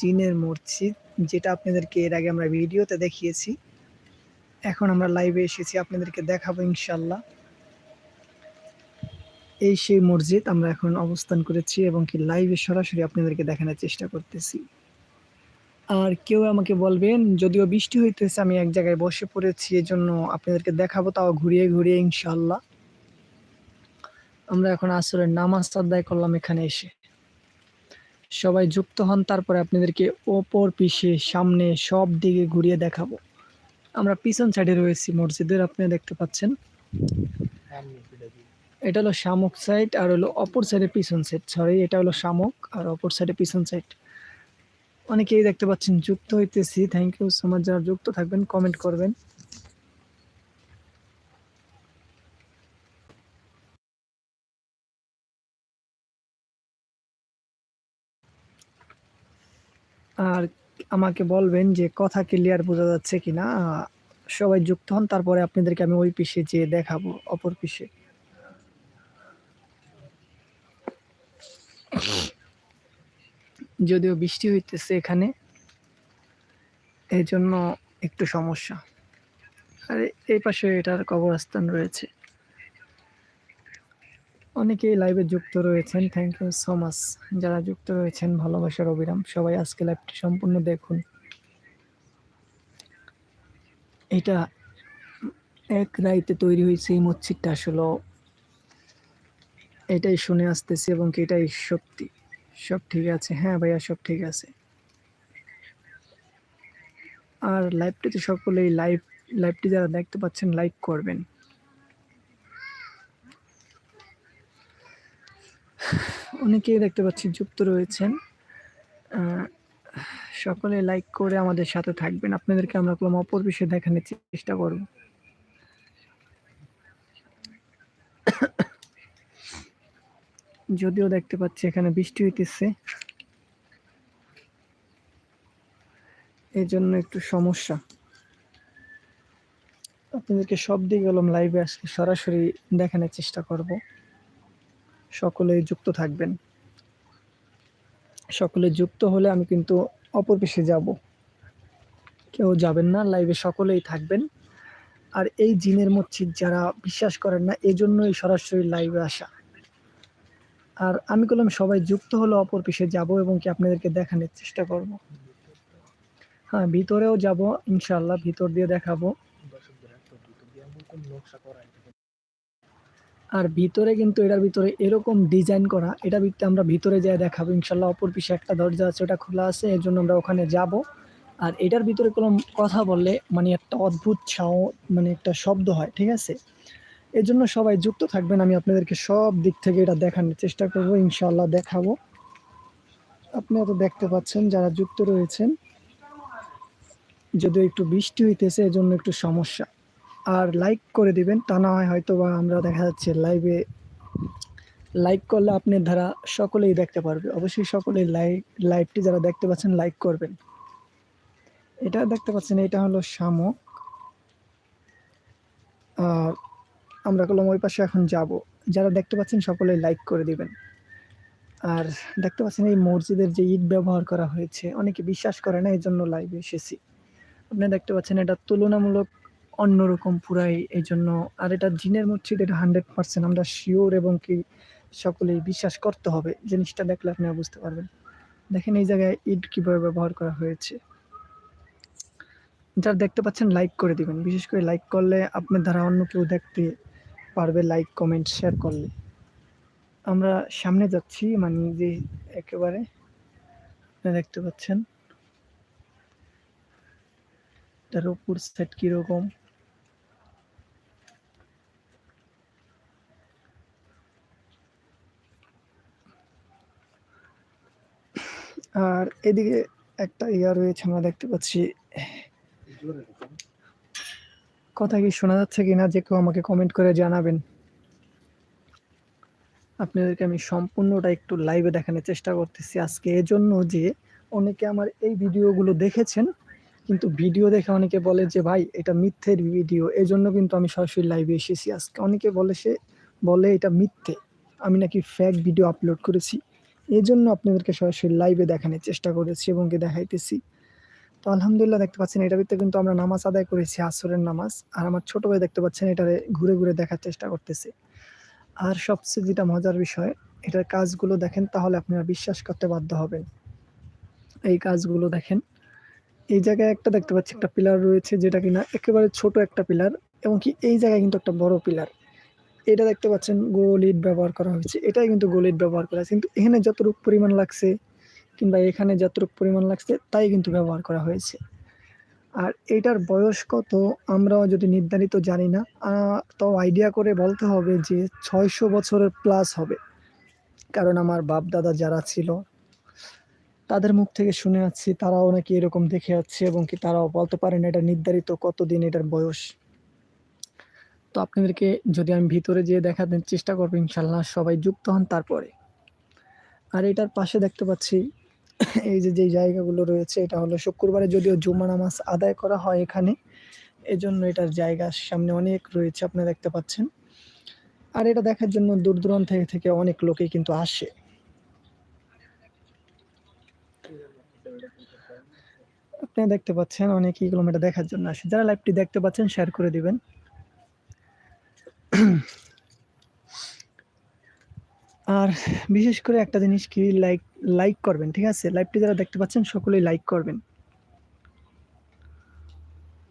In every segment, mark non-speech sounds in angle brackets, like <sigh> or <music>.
জিনের মসজিদ, যেটা আপনাদেরকে এর আগে আমরা ভিডিওতে দেখিয়েছি। এখন আমরা লাইভে এসেছি, আপনাদেরকে দেখাবো ইনশাল্লাহ এই সেই মসজিদ আমরা এখন অবস্থান করেছি এবং কি লাইভে সরাসরি আপনাদেরকে দেখানোর চেষ্টা করতেছি। আর কেউ আমাকে বলবেন, যদিও বৃষ্টি হইতেছে, আমি এক জায়গায় বসে পড়েছি, এজন্য আপনাদেরকে দেখাবো, তাও ঘুরিয়ে ঘুরিয়ে ইনশাল্লাহ আমরা এখন আসরের নামাজ আদায় করলাম এখানে এসে। সবাই যুক্ত হন, তারপরে আপনাদেরকে ওপর, পিছে, সামনে সব দিকে ঘুরিয়ে দেখাবো। আমরা পিছন সাইডে রয়েছি মসজিদের আপনি দেখতে পাচ্ছেন। এটা হলো শামুক সাইড আর হলো অপর সাইডে পিছন সাইড সরি এটা হলো শামুক আর অপর সাইডে পিছন সাইড অনেকেই দেখতে পাচ্ছেন, যুক্ত হইতেছি। থ্যাংক ইউ সো মাচ যারা যুক্ত থাকবেন কমেন্ট করবেন। আর আমাকে বলবেন যে কথা ক্লিয়ার বোঝা যাচ্ছে কি না সবাই যুক্ত হন, তারপরে আপনাদেরকে আমি ওই পিসে যেয়ে দেখাবো, অপর পিসে। যদিও বৃষ্টি হইতেছে এখানে এই জন্য একটু সমস্যা। আর এই পাশে এটার কবরস্থান রয়েছে। অনেকেই লাইভে যুক্ত রয়েছেন। থ্যাংক ইউ সো মাচ যারা যুক্ত রয়েছেন ভালোবাসার অবিরাম সবাই আজকে লাইভটি সম্পূর্ণ দেখুন। এটা এক রাইতে তৈরি হয়েছে এই মসজিদটা আসলে। এটাই শুনে আসতেছি এবং কি এটাই সত্যি। সব ঠিক আছে? হ্যাঁ ভাইয়া, সব ঠিক আছে। আর লাইভটিতে সকলেই লাইভ লাইভটি যারা দেখতে পাচ্ছেন লাইক করবেন। অনেকেই দেখতে পাচ্ছি যুক্ত রয়েছেন। সকলে লাইক করে আমাদের সাথে থাকবেন। আপনাদেরকে আমরা কোনো অপর বিষয়ে দেখানোর চেষ্টা করব। যদিও দেখতে পাচ্ছি এখানে বৃষ্টি হইতেছে। এই জন্য একটু সমস্যা। আপনাদেরকে সব দিকে গেলাম লাইভে আজকে সরাসরি দেখানোর চেষ্টা করব। সকলেই যুক্ত থাকবেন। সকলে যুক্ত হলে আমি কিন্তু অপর পিছে যাব। কেউ যাবেন না লাইভে সকলেই থাকবেন। আর এই জিনের মসজিদ যারা বিশ্বাস করেন না, এজন্যই সরাসরি লাইভে আসা। আর আমি বললাম, সবাই যুক্ত হলে অপর পেশে যাব এবং কি আপনাদেরকে দেখানোর চেষ্টা করব। হ্যাঁ ভিতরেও যাব ইনশাল্লাহ ভিতর দিয়ে দেখাবো। আর ভিতরে কিন্তু এটার ভিতরে এরকম ডিজাইন করা, এটা ভিতরে আমরা ভিতরে যাই দেখাবো। ইনশাল্লাহ অপর পিছে একটা দরজা আছে, ওটা খোলা আছে, এর জন্য আমরা ওখানে যাব। আর এটার ভিতরে কোনো কথা বললে মানে একটা অদ্ভুত ছাও মানে একটা শব্দ হয়, ঠিক আছে? এর জন্য সবাই যুক্ত থাকবেন, আমি আপনাদেরকে সব দিক থেকে এটা দেখানোর চেষ্টা করব, ইনশাল্লাহ দেখাবো। আপনারা তো দেখতে পাচ্ছেন যারা যুক্ত রয়েছেন, যদিও একটু বৃষ্টি হইতেছে এজন্য একটু সমস্যা। আর লাইক করে দিবেন, তা না হয় হয়তো বা আমরা দেখা যাচ্ছে লাইভে লাইক করলে আপনার ধারা সকলেই দেখতে পারবে। অবশ্যই সকলেই লাইক লাইভটি যারা দেখতে পাচ্ছেন লাইক করবেন। এটা দেখতে পাচ্ছেন, এটা হলো শামুক। আর আমরা কলম ওই পাশে এখন যাব। যারা দেখতে পাচ্ছেন সকলেই লাইক করে দিবেন। আর দেখতে পাচ্ছেন, এই মসজিদের যে ইট ব্যবহার করা হয়েছে, অনেকে বিশ্বাস করে না এই জন্য লাইভে এসেছি। আপনি দেখতে পাচ্ছেন, এটা তুলনামূলক অন্যরকম পুরাই এই জন্য আর এটা জিনের মসজিদ, এটা হান্ড্রেড পার্সেন্ট আমরা শিওর এবং কি সকলেই বিশ্বাস করতে হবে। জিনিসটা দেখলে আপনি বুঝতে পারবেন। দেখেন এই জায়গায় ইট কীভাবে ব্যবহার করা হয়েছে। যারা দেখতে পাচ্ছেন লাইক করে দিবেন। বিশেষ করে লাইক করলে আপনার দ্বারা অন্য কেউ দেখতে পারবে লাইক কমেন্ট শেয়ার করলে। আমরা সামনে যাচ্ছি মানে যে একেবারে দেখতে পাচ্ছেন। তার উপর সেট কীরকম? আর এদিকে একটা ইয়া রয়েছে, আমরা দেখতে পাচ্ছি। কথা কি শোনা যাচ্ছে কিনা? যে কেউ আমাকে কমেন্ট করে জানাবেন। আপনাদেরকে আমি সম্পূর্ণটা একটু লাইভে দেখানোর চেষ্টা করতেছি আজকে। এজন্য যে অনেকে আমার এই ভিডিওগুলো দেখেছেন, কিন্তু ভিডিও দেখে অনেকে বলে যে, ভাই, এটা মিথ্যের ভিডিও। এই জন্য কিন্তু আমি সরাসরি লাইভে এসেছি। আজকে অনেকে বলে সে, বলে এটা মিথ্যে। আমি নাকি ফ্যাক ভিডিও আপলোড করেছি। এই জন্য আপনাদেরকে সরাসরি লাইভে দেখানোর চেষ্টা করেছি এবং দেখাইতেছি। তো আলহামদুলিল্লাহ দেখতে পাচ্ছেন, এটা ভিতরে কিন্তু আমরা নামাজ আদায় করেছি, আসরের নামাজ। আর আমার ছোট ভাই দেখতে পাচ্ছেন, এটারে ঘুরে ঘুরে দেখার চেষ্টা করতেছে। আর সবচেয়ে যেটা মজার বিষয়, এটার কাজগুলো দেখেন, তাহলে আপনারা বিশ্বাস করতে বাধ্য হবেন। এই কাজগুলো দেখেন, এই জায়গায় একটা দেখতে পাচ্ছি, একটা পিলার রয়েছে, যেটা কিনা একেবারে ছোট একটা পিলার, এবং কি এই জায়গায় কিন্তু একটা বড় পিলার। এটা দেখতে পাচ্ছেন গোল ইট ব্যবহার করা হয়েছে। এটাই কিন্তু গোল ইট ব্যবহার করা হয়েছে। কিন্তু এখানে যতটুকু পরিমাণ লাগছে, কিংবা এখানে যতটুকু পরিমাণ লাগছে, তাই কিন্তু ব্যবহার করা হয়েছে। আর এটার বয়স কত, আমরাও যদি নির্ধারিত জানি না তো আইডিয়া করে বলতে হবে যে ছয়শো বছরের প্লাস হবে। কারণ আমার বাপ দাদা যারা ছিল, তাদের মুখ থেকে শুনে যাচ্ছি তারাও নাকি এরকম দেখে যাচ্ছে এবং কি তারাও বলতে পারেন এটা নির্ধারিত কতদিন এটার বয়স। তো আপনাদেরকে যদি আমি ভিতরে যেয়ে দেখাতে চেষ্টা করব ইনশাল্লাহ সবাই যুক্ত হন তারপরে। আর এটার পাশে দেখতে পাচ্ছি, এই যে যেই জায়গাগুলো রয়েছে, এটা হলো শুক্রবারে যদিও জুমা নামাজ আদায় করা হয় এখানে, এজন্য এটার জায়গা সামনে অনেক রয়েছে আপনারা দেখতে পাচ্ছেন। আর এটা দেখার জন্য দূর দূরান্ত থেকে থেকে অনেক লোকেই কিন্তু আসে। আপনারা দেখতে পাচ্ছেন অনেক কিলোমিটার দেখার জন্য আসে। যারা লাইভটি দেখতে পাচ্ছেন শেয়ার করে দিবেন। আর বিশেষ করে একটা জিনিস কি লাইক লাইক করবেন, ঠিক আছে? লাইভটি যারা দেখতে পাচ্ছেন, সকলেই লাইক করবেন।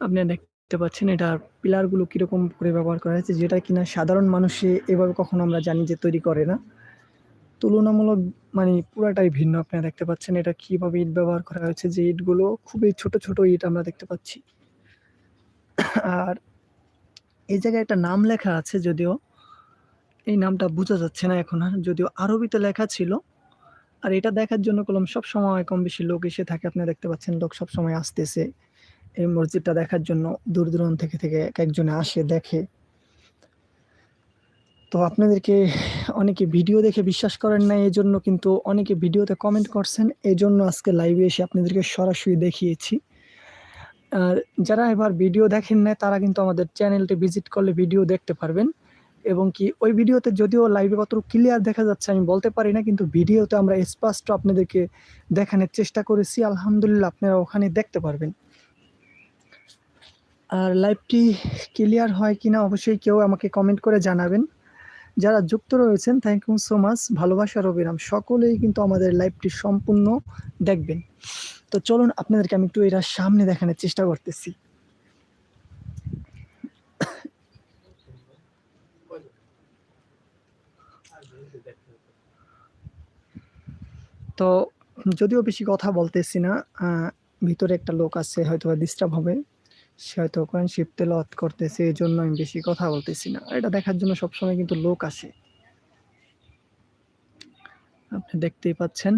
আপনারা দেখতে পাচ্ছেন এটা পিলারগুলো কীরকম করে ব্যবহার করা হয়েছে, যেটা কিনা সাধারণ মানুষে এভাবে কখনো আমরা জানি যে তৈরি করে না। তুলনামূলক মানে পুরাটাই ভিন্ন আপনারা দেখতে পাচ্ছেন এটা কীভাবে ইট ব্যবহার করা হয়েছে, যে ইটগুলো খুবই ছোট ছোট ইট আমরা দেখতে পাচ্ছি। আর এই জায়গায় একটা নাম লেখা আছে যদিও, এই নামটা বোঝা যাচ্ছে না এখন আর, যদিও আরবিতে লেখা ছিল। আর এটা দেখার জন্য কলম সব সময় কম বেশি লোক এসে থাকে, আপনি দেখতে পাচ্ছেন লোক সব সময় আসতেছে। এই মসজিদটা দেখার জন্য দূর দূরান্ত থেকে থেকে এক একজনে আসে, দেখে। তো আপনাদেরকে অনেকে ভিডিও দেখে বিশ্বাস করেন না এই জন্য কিন্তু অনেকে ভিডিওতে কমেন্ট করছেন এই জন্য আজকে লাইভে এসে আপনাদেরকে সরাসরি দেখিয়েছি। আর যারা এবার ভিডিও দেখেন না তারা কিন্তু আমাদের চ্যানেলটি ভিজিট করলে ভিডিও দেখতে পারবেন। এবং কি, ওই ভিডিওতে যদিও লাইভে কত ক্লিয়ার দেখা যাচ্ছে, আমি বলতে পারি না, কিন্তু ভিডিওতে আমরা স্পষ্ট আপনাদেরকে দেখানোর চেষ্টা করেছি। আলহামদুলিল্লাহ, আপনারা ওখানে দেখতে পারবেন। আর লাইভটি ক্লিয়ার হয় কিনা অবশ্যই কেউ আমাকে কমেন্ট করে জানাবেন। যারা যুক্ত রয়েছেন থ্যাংক ইউ সো মাচ ভালোবাসার অবিরাম সকলেই কিন্তু আমাদের লাইভটি সম্পূর্ণ দেখবেন। তো চলুন আপনাদেরকে আমি একটু এরা সামনে দেখানোর চেষ্টা করতেছি। তো যদিও বেশি কথা বলতেছি না ভিতরে একটা লোক আছে হয়তো ডিস্টার্ব হবে। সে হয়তো কোরআন শিব তেলাওয়াত করতেছে এই জন্য আমি বেশি কথা বলতেছি না। এটা দেখার জন্য সবসময় কিন্তু লোক আসে। আপনি দেখতেই পাচ্ছেন।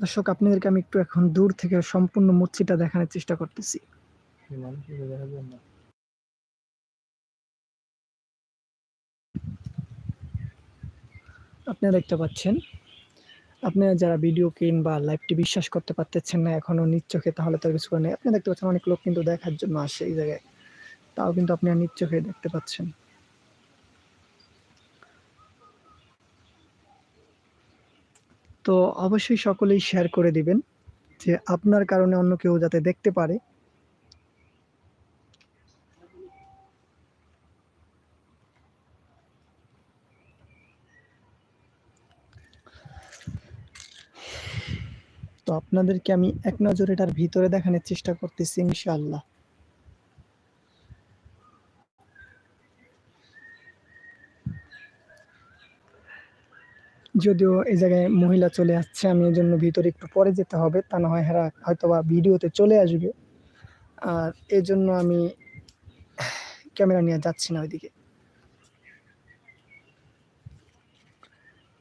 দর্শক, আপনাদেরকে আমি একটু এখন দূর থেকে সম্পূর্ণ মূর্তিটা দেখানোর চেষ্টা করতেছি। আপনারা দেখতে পাচ্ছেন, আপনারা যারা ভিডিও কিন বা লাইভটি বিশ্বাস করতে পারতেছেন না, এখনও নিজ চোখে, তাহলে তার কিছু নেই। আপনি দেখতে পাচ্ছেন, অনেক লোক কিন্তু দেখার জন্য আসে এই জায়গায়। তাও কিন্তু আপনি নিজ চোখে দেখতে পাচ্ছেন। তো অবশ্যই সকলেই শেয়ার করে দিবেন যে আপনার কারণে অন্য কেউ যাতে দেখতে পারে। তো আপনাদেরকে আমি এক নজরে এটার ভিতরে দেখানোর চেষ্টা করতেছি, ইনশাআল্লাহ। যদিও এই জায়গায় মহিলা চলে আসছে, আমি এই জন্য ভিতরে একটু পরে যেতে হবে। তা না হয় হেরা হয়তো বা ভিডিওতে চলে আসবে। আর এই জন্য আমি ক্যামেরা নিয়ে যাচ্ছি না ওইদিকে।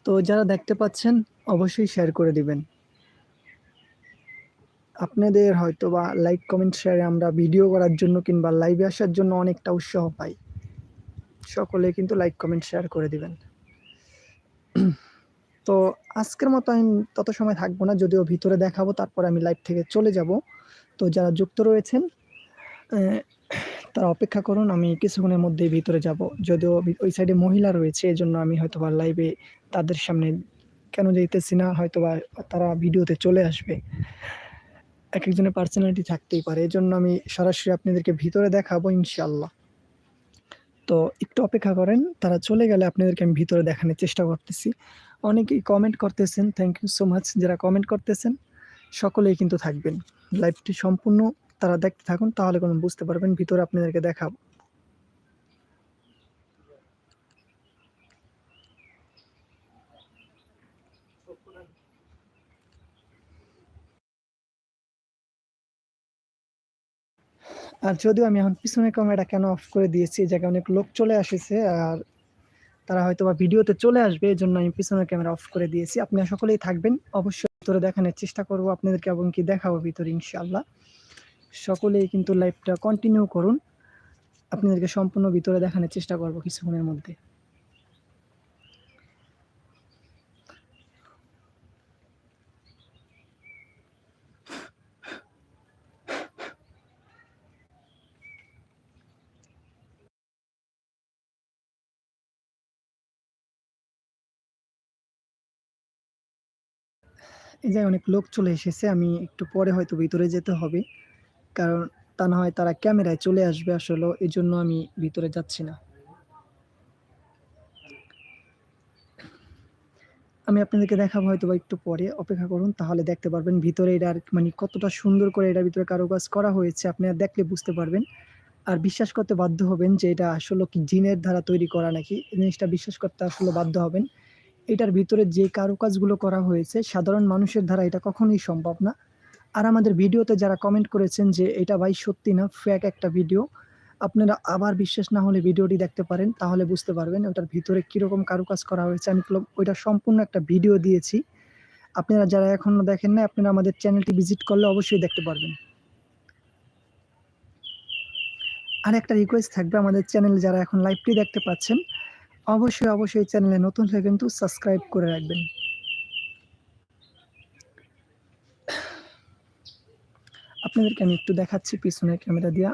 তো যারা দেখতে পাচ্ছেন, অবশ্যই শেয়ার করে দিবেন। আপনাদের হয়তো বা লাইক কমেন্ট শেয়ারে আমরা ভিডিও করার জন্য কিংবা লাইভে আসার জন্য অনেকটা উৎসাহ পাই। সকলে কিন্তু লাইক কমেন্ট শেয়ার করে দিবেন। তো আজকের মতো আমি তত সময় থাকব না, যদিও ভিতরে দেখাবো, তারপর আমি লাইভ থেকে চলে যাব। তো যারা যুক্ত রয়েছেন তারা অপেক্ষা করুন, আমি কিছুক্ষণের মধ্যেই ভিতরে যাব। যদিও ওই সাইডে মহিলা রয়েছে এই জন্য আমি হয়তো বা লাইভে তাদের সামনে কেন যেতেছি না হয়তো বা তারা ভিডিওতে চলে আসবে। এক একজনের পার্সোনালিটি থাকতেই পারে এই জন্য আমি সরাসরি আপনাদেরকে ভিতরে দেখাবো ইনশাল্লাহ তো একটু অপেক্ষা করেন, তারা চলে গেলে আপনাদেরকে আমি ভিতরে দেখানোর চেষ্টা করতেছি। অনেকেই কমেন্ট করতেছেন থ্যাংক ইউ সো মাচ যারা কমেন্ট করতেছেন, সকলেই কিন্তু থাকবেন। লাইভটি সম্পূর্ণ তারা দেখতে থাকুন, তাহলে কোনো বুঝতে পারবেন, ভিতরে আপনাদেরকে দেখাবো। আর যদিও আমি এখন পিছনে ক্যামেরাটা কেন অফ করে দিয়েছি জায়গায় অনেক লোক চলে আসেছে আর তারা হয়তো বা ভিডিওতে চলে আসবে, এই জন্য আমি পিছনে ক্যামেরা অফ করে দিয়েছি। আপনারা সকলেই থাকবেন, অবশ্যই ভিতরে দেখানোর চেষ্টা করব, আপনাদেরকে এবং কি দেখাবো ভিতরে ইনশাল্লাহ সকলেই কিন্তু লাইভটা কন্টিনিউ করুন, আপনাদেরকে সম্পূর্ণ ভিতরে দেখানোর চেষ্টা করব কিছুক্ষণের মধ্যে। এই জায়গায় অনেক লোক চলে এসেছে, আমি একটু পরে হয়তো ভিতরে যেতে হবে। কারণ তা না হয় তারা ক্যামেরায় চলে আসবে আসলে এই জন্য আমি ভিতরে যাচ্ছি না। আমি আপনাদেরকে দেখাবো হয়তো বা একটু পরে, অপেক্ষা করুন, তাহলে দেখতে পারবেন ভিতরে এটার মানে কতটা সুন্দর করে এটার ভিতরে কারুকাজ করা হয়েছে আপনারা দেখলে বুঝতে পারবেন। আর বিশ্বাস করতে বাধ্য হবেন যে এটা আসলে কি জিনের দ্বারা তৈরি করা নাকি জিনিসটা বিশ্বাস করতে আসলে বাধ্য হবেন। এটার ভিতরে যে কারুকাজগুলো করা হয়েছে, সাধারণ মানুষের দ্বারা এটা কখনোই সম্ভব না। আর আমাদের ভিডিওতে যারা কমেন্ট করেছেন যে এটা ভাই সত্যি না ফ্যাক একটা ভিডিও আপনারা আবার বিশ্বাস না হলে ভিডিওটি দেখতে পারেন, তাহলে বুঝতে পারবেন ওটার ভিতরে কীরকম কারুকাজ করা হয়েছে। আমি ওইটা সম্পূর্ণ একটা ভিডিও দিয়েছি। আপনারা যারা এখনও দেখেন না আপনারা আমাদের চ্যানেলটি ভিজিট করলে অবশ্যই দেখতে পারবেন। আর একটা রিকোয়েস্ট থাকবে আমাদের চ্যানেল যারা এখন লাইভটি দেখতে পাচ্ছেন। অবশ্যই অবশ্যই চ্যানেলে নতুন হলে কিন্তু সাবস্ক্রাইব করে রাখবেন। আপনাদেরকে আমি একটু দেখাচ্ছি পিছনের ক্যামেরা দিয়া।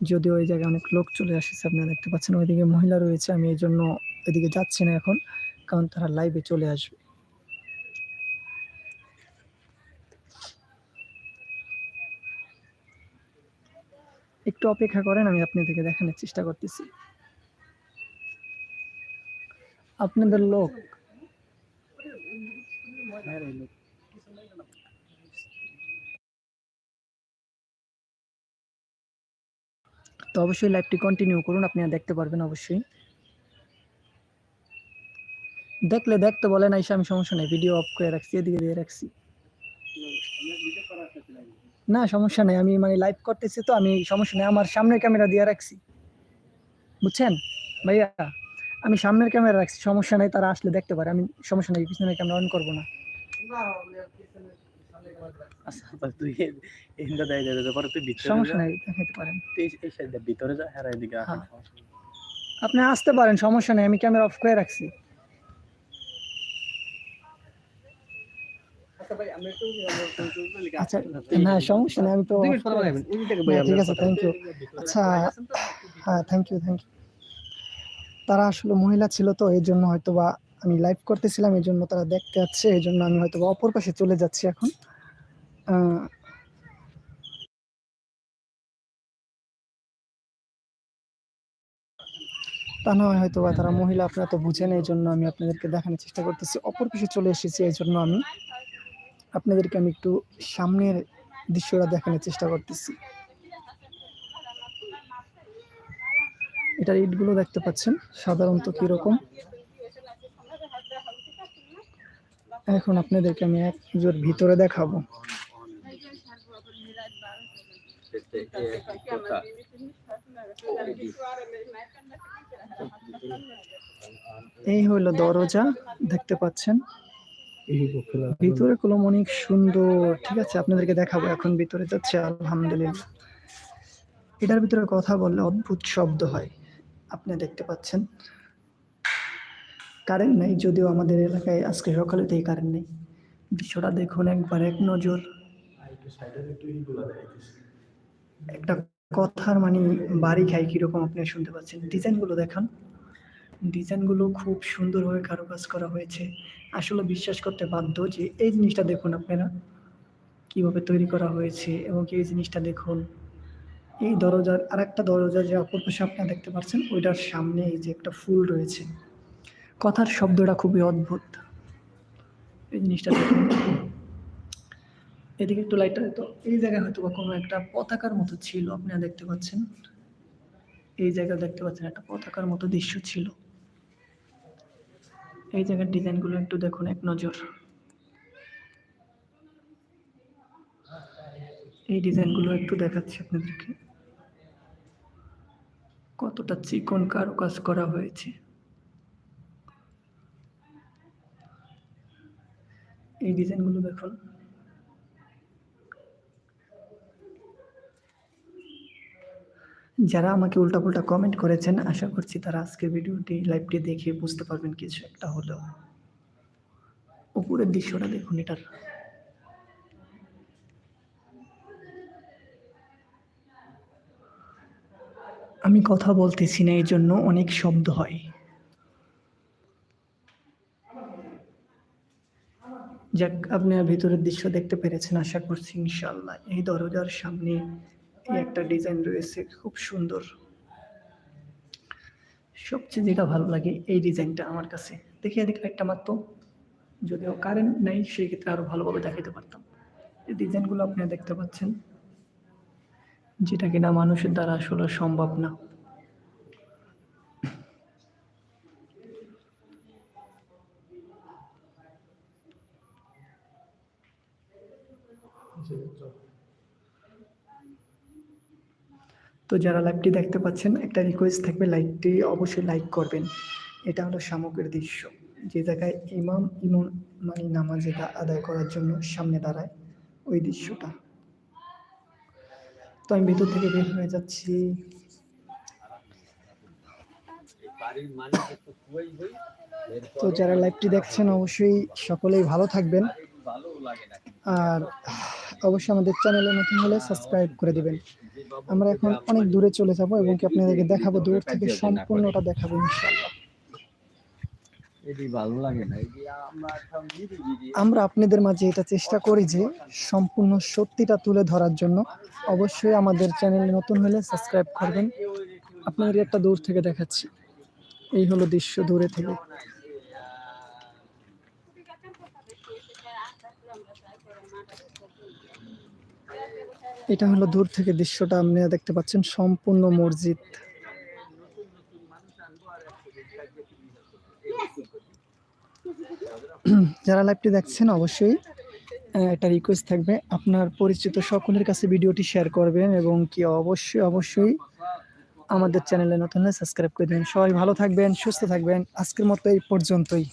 যদিও ওই জায়গায় অনেক লোক চলে আসছে, আপনারা দেখতে পাচ্ছেন ওইদিকে মহিলা রয়েছে, আমি এই জন্য এদিকে যাচ্ছি না এখন, কারণ তারা লাইভে চলে আসবে। একটু অপেক্ষা করেন, আমি আপনাদেরকে দেখানোর চেষ্টা করতেছি। আপনাদের লোক। তো অবশ্যই লাইভটি কন্টিনিউ করুন, আপনারা দেখতে পারবেন অবশ্যই। দেখলে দেখতে বলে না আমি সমস্যা নেই ভিডিও অফ করে রাখছি, এদিকে দিয়ে রাখছি। না, সমস্যা নেই, আমি মানে লাইভ করতেছি তো, আমি সমস্যা নেই, আমার সামনে ক্যামেরা দিয়ে রাখছি। বুঝছেন? ভাইয়া? আমি সামনের ক্যামেরা রাখছি সমস্যা নেই তারা আসলে দেখতে পারে। আমি সমস্যা নেই পিছনের ক্যামেরা অন করব না। আচ্ছা হ্যাঁ। আপনি আসতে পারেন সমস্যা নেই আমি ক্যামেরা অফ করে রাখছি। আচ্ছা না সমস্যা নেই আমি তো। হ্যাঁ, ঠিক আছে থ্যাংক ইউ আচ্ছা হ্যাঁ থ্যাংক ইউ থ্যাংক ইউ তারা আসলে মহিলা ছিল তো, এই জন্য হয়তো বা আমি লাইভ করতেছিলাম, এই জন্য তারা দেখতে যাচ্ছে, এই জন্য আমি হয়তো অপর পাশে চলে যাচ্ছি এখন। তা নয় হয়তো বা তারা মহিলা, আপনারা তো বুঝেন, এই জন্য আমি আপনাদেরকে দেখানোর চেষ্টা করতেছি। অপর পাশে চলে এসেছি, এই জন্য আমি আপনাদেরকে আমি একটু সামনের দৃশ্যটা দেখানোর চেষ্টা করতেছি। এটার ইটগুলো দেখতে পাচ্ছেন, সাধারণত কীরকম? এখন আপনাদেরকে আমি এক জোর ভিতরে দেখাবো। এই হইল দরজা, দেখতে পাচ্ছেন? ভিতরে কলম অনেক সুন্দর। ঠিক আছে, আপনাদেরকে দেখাবো এখন ভিতরে যাচ্ছে, আলহামদুলিল্লাহ। এটার ভিতরে কথা বললে অদ্ভুত শব্দ হয়। আপনি দেখতে পাচ্ছেন। কারেন্ট নেই, যদিও আমাদের এলাকায় আজকে সকালে থেকে কারেন্ট নেই। দৃশ্যটা দেখুন একবার, এক নজর। একটা কথার মানে বাড়ি খাই কীরকম আপনি শুনতে পাচ্ছেন? ডিজাইনগুলো দেখান। ডিজাইনগুলো খুব সুন্দরভাবে কারুকাজ করা হয়েছে। আসলে বিশ্বাস করতে বাধ্য যে এই জিনিসটা দেখুন আপনারা, কীভাবে তৈরি করা হয়েছে এবং এই জিনিসটা দেখুন। এই দরজার আরেকটা দরজা যে অপর পাশে আপনারা দেখতে পাচ্ছেন, ওইটার সামনে এই যে একটা ফুল রয়েছে। কথার শব্দটা খুবই অদ্ভুত। এই জিনিসটা দেখুন। এদিকে একটু লাইটটা তো। এই জায়গায় হয়তো বা কোনো একটা পতাকার মতো ছিল, আপনারা দেখতে পাচ্ছেন। এই জায়গায় দেখতে পাচ্ছেন, একটা পতাকার মতো দৃশ্য ছিল। এই জায়গার ডিজাইনগুলো একটু দেখুন, এক নজর। এই ডিজাইনগুলো একটু দেখাচ্ছি আপনাদেরকে। কতটা চিকন কারুকাজ করা হয়েছে? এই ডিজাইনগুলো দেখুন। যারা আমাকে উল্টাপুল্টা কমেন্ট করেছেন, আশা করছি তারা আজকের ভিডিওটি লাইভটি দেখে বুঝতে পারবেন কিছু একটা হলেও। উপরের দৃশ্যটা দেখুন এটার। আমি কথা বলতেছি না এই জন্য অনেক শব্দ হয়। যাক, আপনি ভিতরের দৃশ্য দেখতে পেরেছেন, আশা করছি ইনশাল্লাহ এই দরজার সামনে একটা ডিজাইন রয়েছে, খুব সুন্দর। সবচেয়ে যেটা ভালো লাগে এই ডিজাইনটা আমার কাছে। দেখি এদিকে একটা মাত্র। যদিও কারেন্ট নেই, সেই ক্ষেত্রে আরও ভালোভাবে দেখাতে পারতাম। এই ডিজাইনগুলো আপনারা দেখতে পাচ্ছেন। যেটা কিনা মানুষের দ্বারা আসলে সম্ভব না। তো যারা লাইভটি দেখতে পাচ্ছেন, একটা রিকোয়েস্ট থাকবে লাইভটি অবশ্যই লাইক করবেন। এটা হলো শামুকের দৃশ্য। যে জায়গায় ইমাম ইমন মানে নামাজ এটা আদায় করার জন্য সামনে দাঁড়ায়, ওই দৃশ্যটা। তো আমি ভেতর থেকে বের হয়ে যাচ্ছি। তো যারা লাইভটি দেখছেন, অবশ্যই সকলেই ভালো থাকবেন। আর অবশ্যই আমাদের চ্যানেলে নতুন হলে সাবস্ক্রাইব করে দিবেন। আমরা এখন অনেক দূরে চলে যাব এবং কি আপনাদেরকে দেখাবো, দূর থেকে সম্পূর্ণটা দেখাবো ইনশাআল্লাহ এটি ভালো লাগে না এই যে আমরা আপনাদের মাঝে এটা চেষ্টা করি যে সম্পূর্ণ সত্যিটা তুলে ধরার জন্য। অবশ্যই আমাদের চ্যানেলে নতুন হলে সাবস্ক্রাইব করবেন। আপনাদের একটা দূর থেকে দেখাচ্ছি। এই হলো দৃশ্য দূরে থেকে। এটা হলো দূর থেকে দৃশ্যটা, আপনারা দেখতে পাচ্ছেন সম্পূর্ণ মসজিদ। <clears throat> যারা লাইভটি দেখছেন অবশ্যই একটা রিকোয়েস্ট থাকবে। আপনার পরিচিত সকলের কাছে ভিডিওটি শেয়ার করবেন এবং কি অবশ্যই অবশ্যই আমাদের চ্যানেলে নতুন সাবস্ক্রাইব করে দেবেন। সবাই ভালো থাকবেন, সুস্থ থাকবেন। আজকের মতো এই পর্যন্তই।